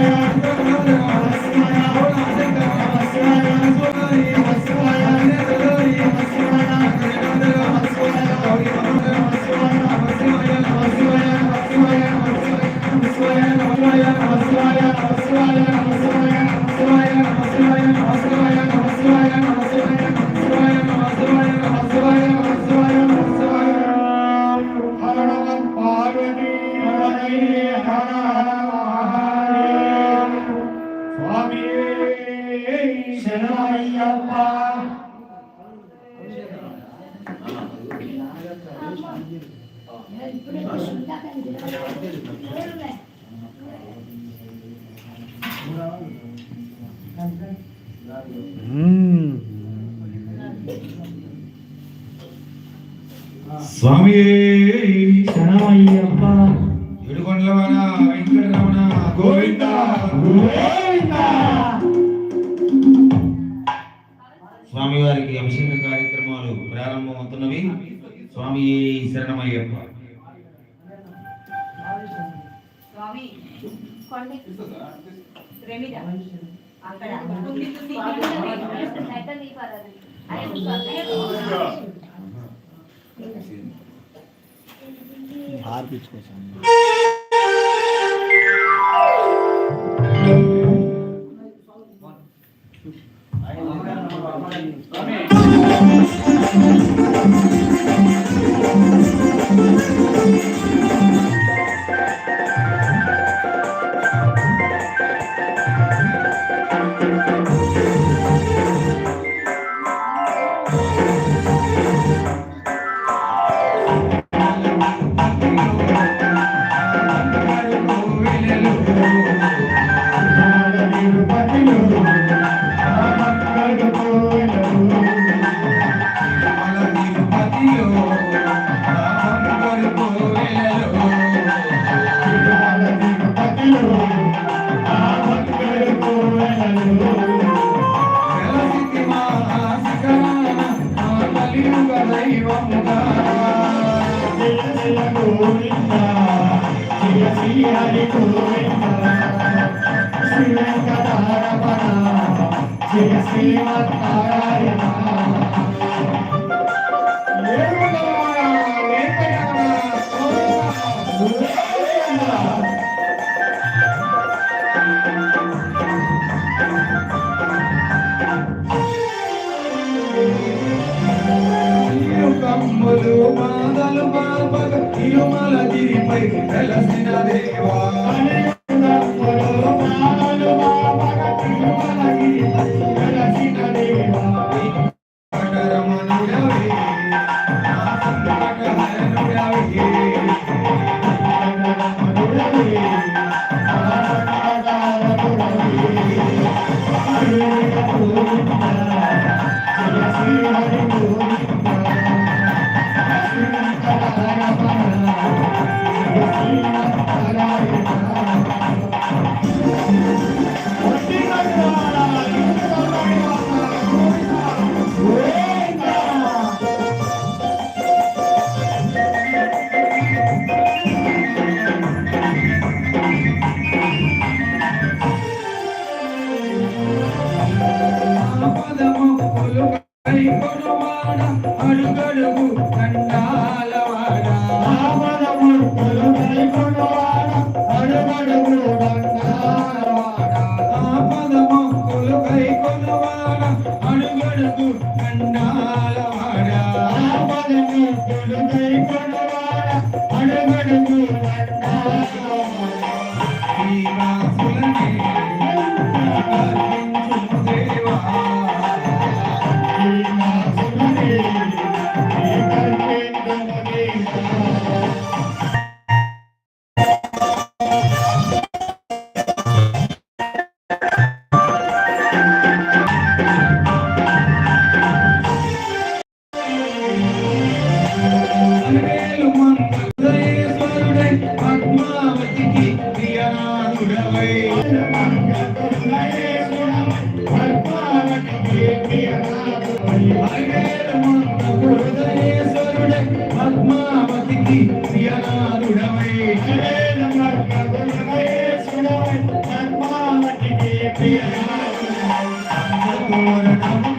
Thank you. స్వామి శరణమయ్యప్ప. ఏడుకొండలవాడ వెంకటరమణ గోవింద. గోవింద. ప్రారంభమవుతున్నవి స్వామి శరణమయ్యప్ప స్వామి కొండి రెమిడ అక్కడ శ్రీమన్నారాయణ పాదాలు పాపక తిరుమల గిరిపై వెలసిన దేవా అడుగడుగు దండాలవాడ. ఆపదముక్కులు కైకొనువాడ, అడుగడుగు దండాలవాడ. நித்தியமானுடவை பத்மாவதிக்கு பிரியனாருடவை பத்மாவதிக்கு பிரியனாருடவை